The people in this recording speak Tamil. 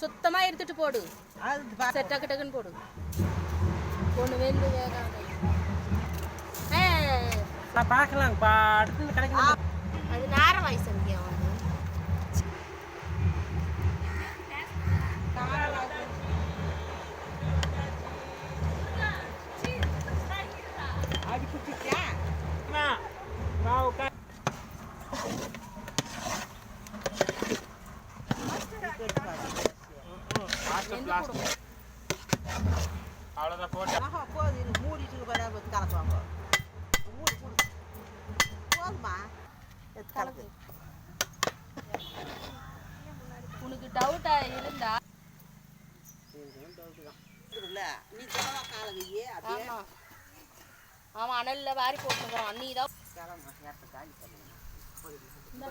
சுத்தமா எடுத்துட்டு போடு. அது டக்கு டக்குன்னு போடு. ஒன்று வெந்து வேகாத. நான் பார்க்கலாங்கப்பா. அடுத்து கிடைக்கல அது நேர வயசு எனக்கு வந்து அடி பிடிச்சிச்சா அவ்வளோதான் போட்டு ஆஹா போதும் இது மூடிட்டு கலக்குவாங்க மூடி மூடி போதுமா கலக்கு உனக்கு டவுட்டா இருந்தா நீ காலகையே அப்படியே ஆமா ஆமா அனல்ல வாரி போட்டுக்கிறோம் நீ தான் கிளம்பு காலி பண்ணுங்க இந்தா.